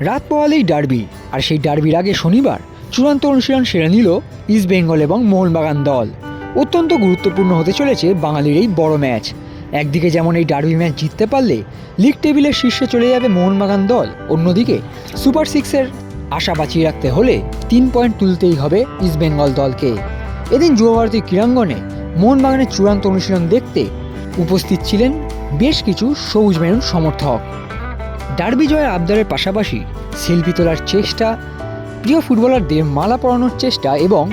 রাত পোয়ালেই ডার্বি, আর সেই ডার্বির আগে শনিবার চূড়ান্ত অনুশীলন সেরে নিল ইস্ট বেঙ্গল এবং মোহনবাগান দল। অত্যন্ত গুরুত্বপূর্ণ হতে চলেছে বাঙালির এই বড় ম্যাচ। একদিকে যেমন এই ডার্বি ম্যাচ জিততে পারলে লিগ টেবিলের শীর্ষে চলে যাবে মোহনবাগান দল, অন্যদিকে সুপার সিক্সের আশা বাঁচিয়ে রাখতে হলে তিন পয়েন্ট তুলতেই হবে ইস্ট বেঙ্গল দলকে। এদিন যুবভারতী ক্রীড়াঙ্গনে মোহনবাগানের চূড়ান্ত অনুশীলন দেখতে উপস্থিত ছিলেন বেশ কিছু সবুজ মেরুন সমর্থক। ডার্বি জয়ের আবদারের পাশাপাশি সেলফি তোলার চেষ্টা, প্রিয় ফুটবলারদের মালা পরানোর চেষ্টা এবং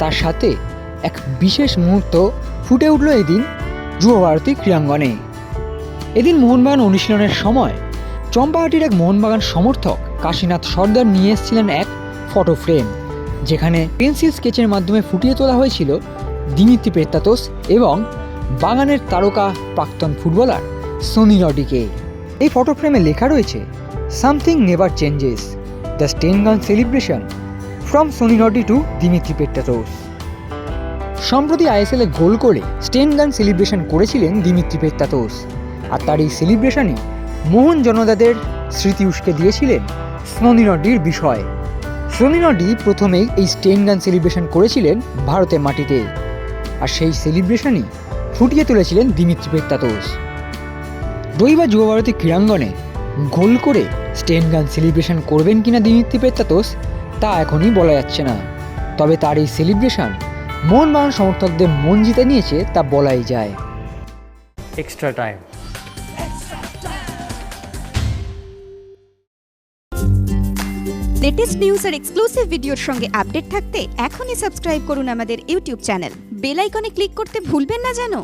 তার সাথে এক বিশেষ মুহূর্ত ফুটে উঠল এদিন যুবভারতী ক্রীড়াঙ্গনে। এদিন মোহনবাগান অনুশীলনের সময় চম্পাহাটির এক মোহনবাগান সমর্থক কাশীনাথ সর্দার নিয়ে এসেছিলেন এক ফটো ফ্রেম, যেখানে পেন্সিল স্কেচের মাধ্যমে ফুটিয়ে তোলা হয়েছিল দিমিত্রি পেত্তাতোস এবং বাগানের তারকা প্রাক্তন ফুটবলার সোনি রডিকে। এই ফটো ফ্রেমে লেখা রয়েছে something never changes the Sten gun celebration from Sony Norde to Dimitri Petratos সম্প্রতি আইএসএলে গোল করে স্টেন গান সেলিব্রেশন করেছিলেন দিমিত্রি পেত্তাতোস আর তার এই সেলিব্রেশনই মোহন জনতাদের স্মৃতি উস্কে দিয়েছিলেন সোনি নটির বিষয়। সোনি নটি প্রথমেই এই স্টেন গান সেলিব্রেশন করেছিলেন ভারতের মাটিতে, আর সেই সেলিব্রেশনই ফুটিয়ে তুলেছিলেন দিমিত্রি পেত্তাতোস রবিবার যুবভারতী ক্রীড়াঙ্গনে গোল করে স্টেন গান সেলিব্রেশন করবেন কিনা দিমিত্রি পেত্তাতোস তা এখনই বলা যাচ্ছে না। তবে তার এই সেলিব্রেশন মোহনবাগান সমর্থকদের মন জিতে নিয়েছে তা বলাই যায়। Extra time. লেটেস্ট নিউজ আর এক্সক্লুসিভ ভিডিওর সঙ্গে আপডেট থাকতে এখনই সাবস্ক্রাইব করুন আমাদের ইউটিউব চ্যানেল বেল আইকনে ক্লিক করতে ভুলবেন না যেন।